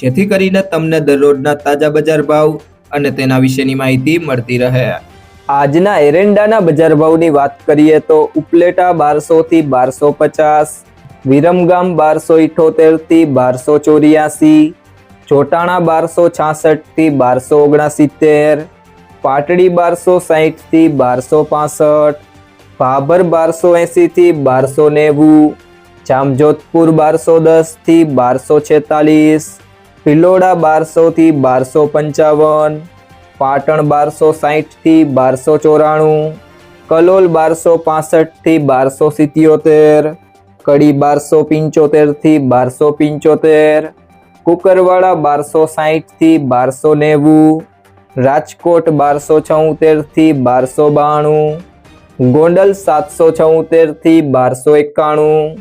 જેથી કરીને તમને દરરોજના તાજા બજાર ભાવ અને તેના વિશેની માહિતી મળતી રહે. આજના એરંડાના બજાર ભાવની વાત કરીએ તો ઉપલેટા બારસો થી બારસો પચાસ વિરમગામ બારસો ઇઠોતેરથી બારસો ચોર્યાસી ચોટાણા બારસો છાસઠથી બારસો ઓગણસિત્તેર પાટડી બારસો સાહીઠથી બારસો પાસઠ ભાભર બારસો એંસી થી બારસો નેવું જામજોધપુર બારસો દસથી બારસો છેતાલીસ ભિલોડા બારસોથી બારસો પંચાવન, પાટણ બારસો સાહીઠથી બારસો ચોરાણું, કલોલ બારસો પાસઠથી બારસો સિત્યોતેર, કડી બારસો પંચોતેરથી બારસો પંચોતેર, કુકરવાડા બારસો સાહીઠથી બારસો નેવું, રાજકોટ બારસો છોતેરથી બારસો બાણું, ગોંડલ સાતસો છોતેરથી બારસો એકાણું,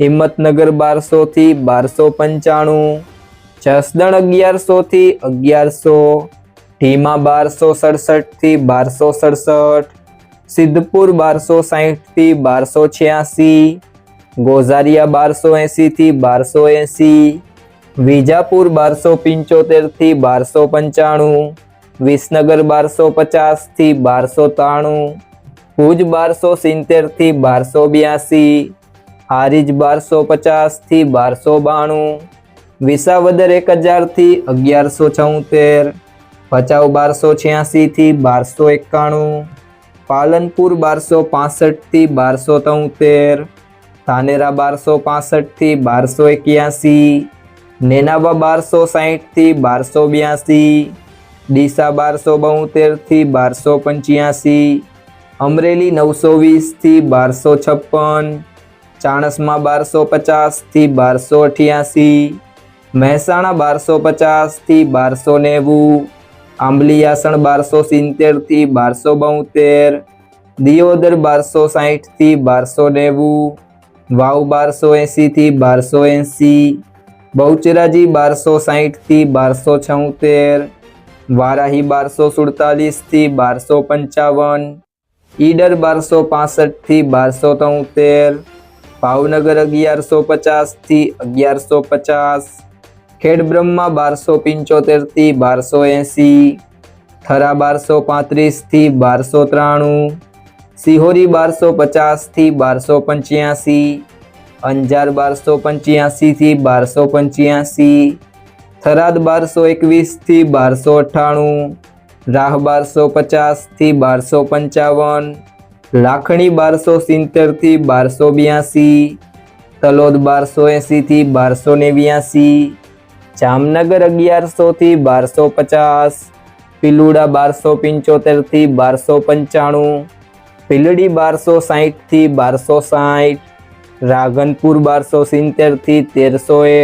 હિંમતનગર બારસોથી બારસો પંચાણું જસદણ અગિયારસો થી અગિયારસો, ઢીમા બારસો સડસઠથી બારસો સડસઠ, સિદ્ધપુર બારસો સાહીઠથી બારસો છ્યાસી, ગોઝારિયા બારસો એંસી થી બારસો એંસી, વિજાપુર બારસો પંચોતેરથી બારસો પંચાણું, વિસનગર બારસો પચાસથી બારસો ત્રાણું, ભુજ બારસો સિત્તેરથી બારસો બ્યાસી, હારીજ બારસો પચાસથી બારસો બાણું વિસાવદર એક હજારથી અગિયારસો ચૌતેર, ભચાઉ બારસો છ્યાસી થી બારસો એકાણું, પાલનપુર બારસો પાસઠથી બારસો તોતેર, ધાનેરા બારસો પાસઠથી બારસો એક્યાસી, નેનાવા બારસો સાહીઠથી બારસો બ્યાસી, ડીસા બારસો બોતેરથી બારસો પંચ્યાસી, અમરેલી નવસો વીસથી બારસો છપ્પન, ચાણસમાં બારસો પચાસથી બારસો અઠ્યાસી મહેસાણા બારસો પચાસથી બારસો નેવું આંબલીયાસણ બારસો સિત્તેરથી બારસો બોતેર, દિયોદર બારસો સાહીઠથી બારસો નેવું, વાવ બારસો એંસીથી બારસો એંસી બહુચરાજી બારસો સાહીઠથી બારસો છોતેર, વારાહી બારસો સુડતાલીસથી બારસો પંચાવન, ઈડર બારસો પાસઠથી બારસો તોતેર, ભાવનગર અગિયારસો પચાસથી અગિયારસો પચાસ ખેડબ્રહ્મા બારસો પંચોતેરથી બારસો એંસી, થરા બારસો પાંત્રીસથી બારસો ત્રાણું, સિહોરી બારસો પચાસથી બારસો પંચ્યાસી, અંજાર બારસો પંચ્યાસી થી બારસો પંચ્યાસી, થરાદ બારસો એકવીસથી બારસો અઠ્ઠાણું, રાહ બારસો પચાસથી બારસો પંચાવન, લાખણી બારસો સિત્તેરથી બારસો બ્યાસી, તલોદ બારસો એંસીથી બારસો નેવ્યાસી જામનગર અગિયારસો થી બારસો પચાસ, પિલુડા બારસો પંચોતેરથી બારસો પંચાણું ભીલડી બારસો સાહીઠથી બારસો સાહીઠ રાગનપુર બારસો સિત્તેરથી તેરસો એક